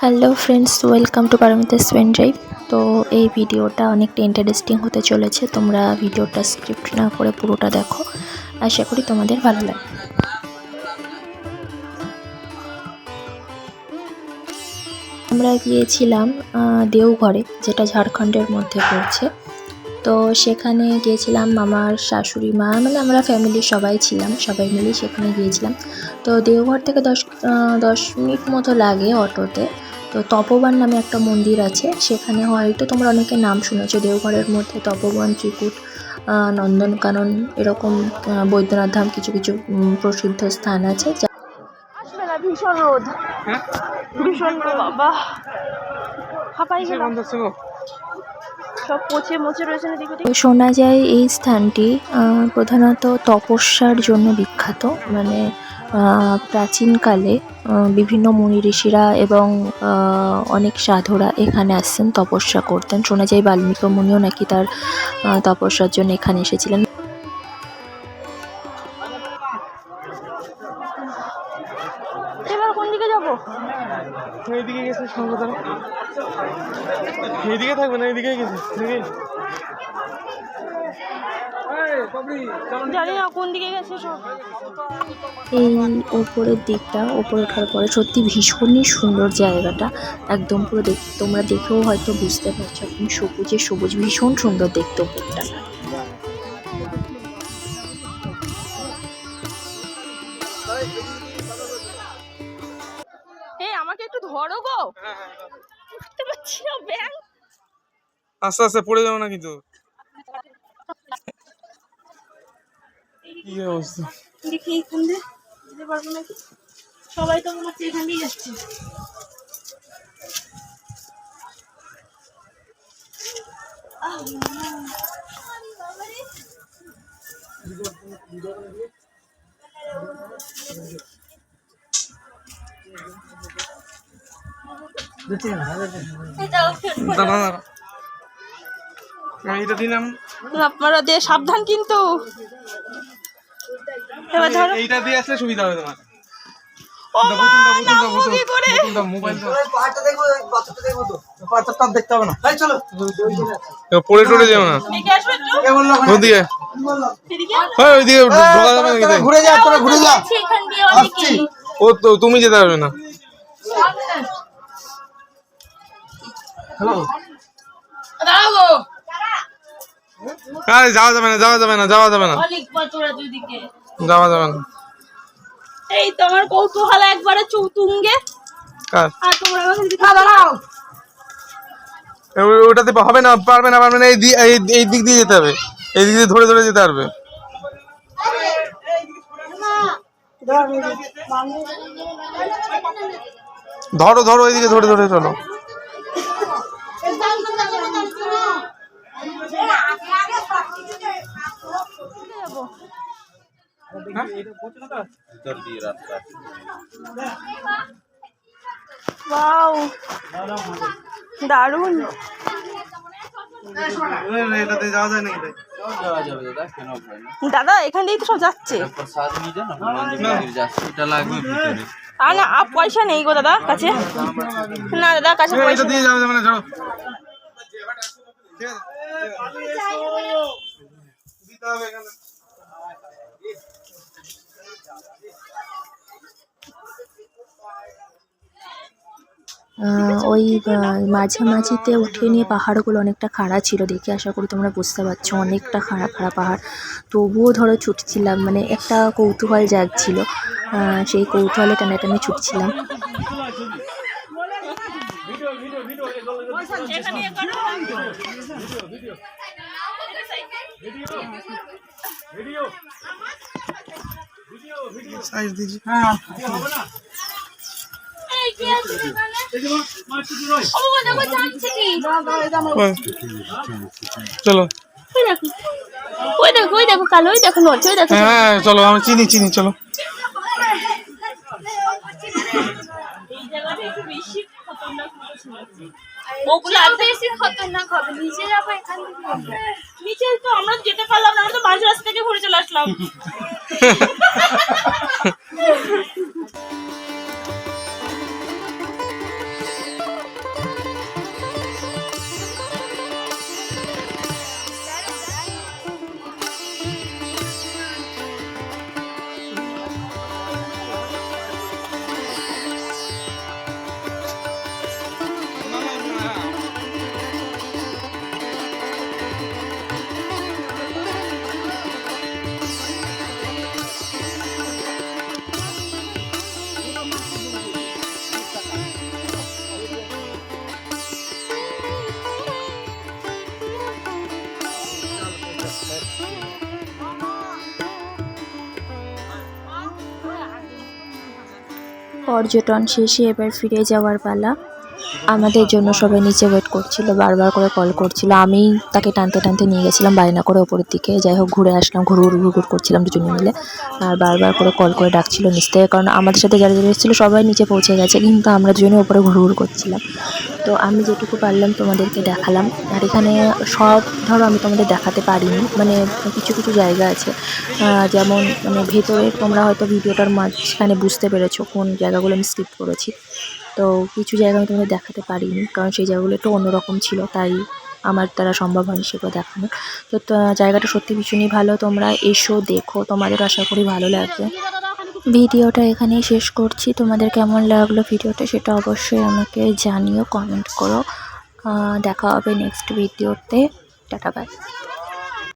Hello friends welcome to Paromita's pen drive তো এই ভিডিওটা অনেকটা ইন্টারেস্টিং হতে চলেছে। তোমরা ভিডিওটা স্ক্রিপ্ট না করে পুরোটা দেখো। আশা করি তোমাদের ভালো লাগবে। আমরা গিয়েছিলাম দেওঘরে, যেটা ঝাড়খণ্ডের মধ্যে পড়ছে। তো সেখানে গিয়েছিলাম আমার শাশুড়ি মা মানে আমরা ফ্যামিলি সবাই ছিলাম সবাই মিলে সেখানে গিয়েছিলাম। তো দেওঘর থেকে দশ দশ মিনিট মতো লাগে অটোতে। তো তপোবন নামে একটা মন্দির আছে সেখানে হয়তো তোমরা অনেকে নাম শুনেছো দেওঘরের মধ্যে তপোবন ত্রিকুট নন্দনকানন এরকম বৈদ্যনাথ ধাম কিছু কিছু প্রসিদ্ধ স্থান আছে যা আসবে না ভীষণ রোদ। ভীষণ বাবা হাঁপাই গেলাম। সব পচে মচে রয়েছে না শোনা যায় এই স্থানটি প্রধানত তপস্যার জন্য বিখ্যাত। মানে প্রাচীনকালে বিভিন্ন মুনি ঋষিরা এবং অনেক সাধুরা এখানে আসছেন, তপস্যা করতেন। শোনা যায় বাল্মীকি মুনিও নাকি তার তপস্যার জন্য এখানে এসেছিলেন। এবার কোন দিকে যাব? এইদিকে গেছে সঙ্গতারা এইদিকে থাকবে না এইদিকে গেছে জানি না কোন দিকে গেছে সব। এই ওপরের দিকটা ওপরে ওঠার পরে সত্যি ভীষণই সুন্দর জায়গাটা। একদম পুরো দেখ তোমরা দেখেও হয়তো বুঝতে পারছ একদম সবুজে সবুজ ভীষণ সুন্দর দেখতে ওপরটা। ধরো গো? বুঝতে পারছি না ব্যাং আস্তে আস্তে পড়ে যাব না কিন্তু কি অবস্থা? দেখি এই কোন যেতে পারব নাকি? সবাই তো মনে হচ্ছে এখান দিয়ে যাচ্ছে এটা দিলাম। আপনারা দিয়ে সাবধান কিন্তু। এবার ধরো। এইটা দিয়ে আসলে সুবিধা হবে তোমার। পড়ে টড়ে যাও না? ওদিকে। হ্যাঁ ওইদিকে ঢোকা যাবে ঘুরে যা তোরা ঘুরে যা। এখান দিয়ে আসছি। ও তো তুমি যেতে পারবে না। আরে যাওয়া যাবে না যাওয়া যাবে না যাওয়া যাবে না। অনেক বছর দুদিকে যাওয়া যাবে না। এই তোমার কৌতূহল একবারে চৌতুঙ্গে। আর তোমরা আমাকে দিকে দাঁড়াও। ওটাতে হবে না পারবে না পারবে না এই দি- এই এই দিক দিয়ে যেতে হবে। এই দিক দিয়ে ধরে ধরে যেতে পারবে। ধরো ধরো এইদিকে ধরে ধরে চলো। ওয়াও দারুণ। এটাতে যাওয়া যায় নাকি যাওয়া যাবে দাদা এখান দিয়েই তো সব যাচ্ছে। ভিতরে আর না আপ পয়সা নেই গো দাদা কাছে। না দাদা কাছে পয়সা দিয়ে যাবে না চলো। ঠিক আছে। ওই আহ, মাঝামাঝিতে উঠে নিয়ে পাহাড়গুলো অনেকটা খাড়া ছিল দেখে আশা করি তোমরা বুঝতে পারছ অনেকটা খাড়া খাড়া পাহাড়। তবুও ধরো ছুটছিলাম মানে একটা কৌতূহল জাগছিল। আহ, সেই কৌতূহলে টানে টানে ছুটছিলাম। সাইজ দিয়েছি। চলো ওই দেখো ওই দেখো কালো ওই দেখো নড়ছে ওই দেখো হ্যাঁ চলো আমি চিনি চিনি চলো। ওগুলো বেশি খতরনাক হবে নিচে যাব এখান থেকে নিচে তো আমরা যেতে পারলাম না আমরা তো মাঝ রাস্তা থেকে ঘুরে চলে আসলাম পর্যটন শেষে এবার ফিরে যাওয়ার পালা। আমাদের জন্য সবাই নিচে ওয়েট করছিল, বারবার করে কল করছিল। আমি তাকে টানতে টানতে নিয়ে গেছিলাম বায়না করে ওপরের দিকে। যাই হোক, ঘুরে আসলাম, ঘুরু ঘুরু ঘুর করছিলাম দুজনে মিলে। আর বারবার করে কল করে ডাকছিল নিচ থেকে। কারণ আমাদের সাথে যারা যারা এসেছিল, সবাই নিচে পৌঁছে গেছে। কিন্তু আমরা দুজনে ওপরে ঘুরু ঘুর করছিলাম। তো আমি যেটুকু পারলাম তোমাদেরকে দেখালাম। আর এখানে সব, ধরো আমি তোমাদের দেখাতে পারিনি মানে কিছু কিছু জায়গা আছে। যেমন মানে ভেতরে তোমরা হয়তো ভিডিওটার মাঝখানে বুঝতে পেরেছ কোন জায়গাগুলো আমি স্কিপ করেছি। তো কিছু জায়গা আমি তোমাদের দেখাতে পারিনি, কারণ সেই জায়গাগুলো একটু অন্যরকম ছিল, তাই আমার দ্বারা সম্ভব হয়নি সেগুলো দেখানো। তো, জায়গাটা সত্যি ভীষণই ভালো, তোমরা এসো, দেখো, তোমাদের আশা করি ভালো লাগবে। ভিডিওটা এখানেই শেষ করছি। তোমাদের কেমন লাগল ভিডিওটা সেটা অবশ্যই আমাকে জানিও কমেন্ট করো। দেখা হবে নেক্সট ভিডিওতে। Tata bye